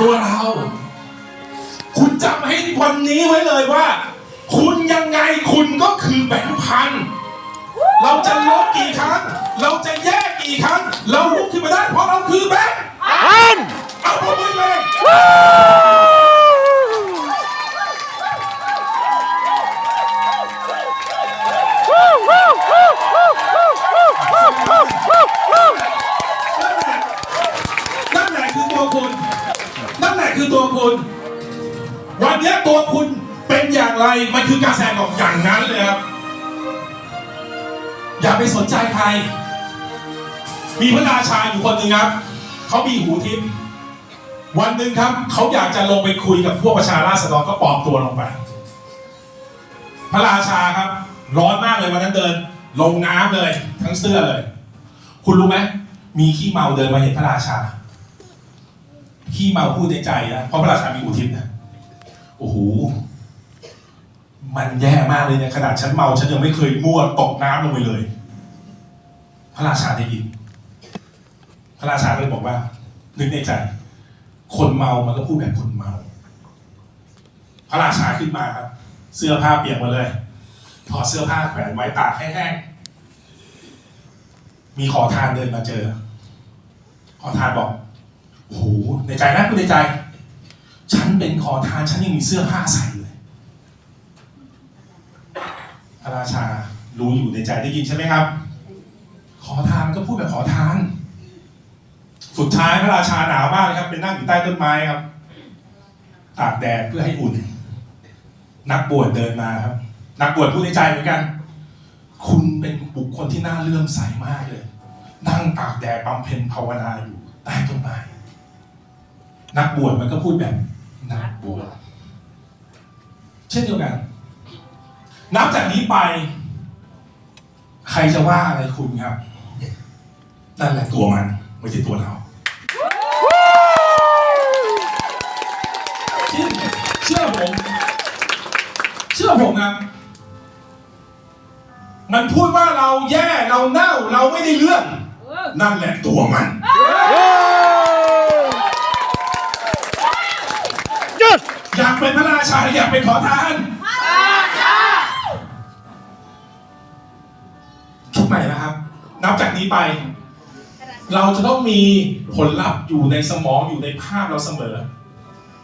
ตัวเรา คุณจำให้วันนี้ไว้เลยว่า คุณยังไงคุณก็คือแบงค์พัน เราจะลบกี่ครั้ง เราจะแยกกี่ครั้ง เราลุกขึ้นมาได้เพราะเราคือแบงค์พันเอาปรบมือเลยนั่นแหละคือตัวคุณ นั่นแหละคือตัวคุณ วันนี้ตัวคุณเป็นอย่างไรมันคือการแสดงออกอย่างนั้นเลยครับ อย่าไปสนใจใคร มีพระราชาอยู่คนหนึ่งครับ เขามีหูทิพย์วันหนึ่งครับ เขาอยากจะลงไปคุยกับพวกประชาราษฎรก็ปลอมตัวลงไป พระราชาครับ ร้อนมากเลยวันนั้นเดิน ลงน้ำเลย ทั้งเสื้อเลย คุณรู้ไหมมีขี้เมาเดินมาเห็นพระราชา ขี้เมาพูดในใจนะเพราะพระราชามีอุทิศนะโอ้โหมันแย่มากเลยเนี่ยขนาดฉันเมาฉันยังไม่เคยมั่วตกน้ำลงไปเลย พระราชาได้ยิน พระราชาเลยบอกว่านึกในใจ คนเมามันก็พูดแบบคนเมา พระราชาขึ้นมาครับ เสื้อผ้าเปียกหมดเลยถอดเสื้อผ้าแขวนไว้ตากแห้งๆมีขอทานเดินมาเจอ ขอทานบอก โอ้โหในใจนะพูดในใจ ฉันเป็นขอทานฉันยังมีเสื้อผ้าใส่เลยพระราชารู้อยู่ในใจได้ยินใช่ไหมครับ ขอทานก็พูดแบบขอทาน สุดท้ายพระราชาหนาวมากเลยครับเป็นนั่งอยู่ใต้ต้นไม้ครับตากแดดเพื่อให้อุ่น นักบวชเดินมาครับ นักบวชพูดในใจเหมือนกัน คุณเป็นบุคคลที่น่าเลื่อมใสมากเลย นั่งตากแดดบำเพ็ญภาวนาอยู่ใต้ต้นไม้ นักบวชมันก็พูดแบบนักบวชเช่นเดียวกัน นับจากนี้ไป ใครจะว่าอะไรคุณครับ นั่นแหละตัวมัน ไม่ใช่ตัวเราเชื่อเชื่อผม เชื่อผมครับมันพูดว่าเราแย่เราเน่าเราไม่ได้เรื่อง นั่นแหละตัวมัน หยุด อยากเป็นพ ระราชาหรืออยากเป็นขอทานคิดใหม่นะครับ นับจากนี้ไป เราจะต้องมีผลลัพธ์อยู่ในสมองอยู่ในภาพเราเสมอ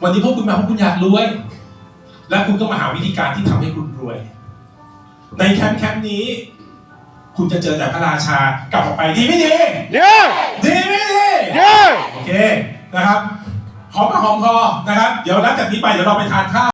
วันนี้พวกคุณมาเพราะคุณอยากรวย และคุณก็มาหาวิธีการที่ทำให้คุณรวย ในแคมป์แคมป์นี้ คุณจะเจอแต่พระราชากลับออกไปดีไม่ดีเย้ดีไม่ดีเย้โอเคนะครับหอมปากหอมคอนะครับ เดี๋ยวนับจากนี้ไปเดี๋ยวเราไปทานข้าว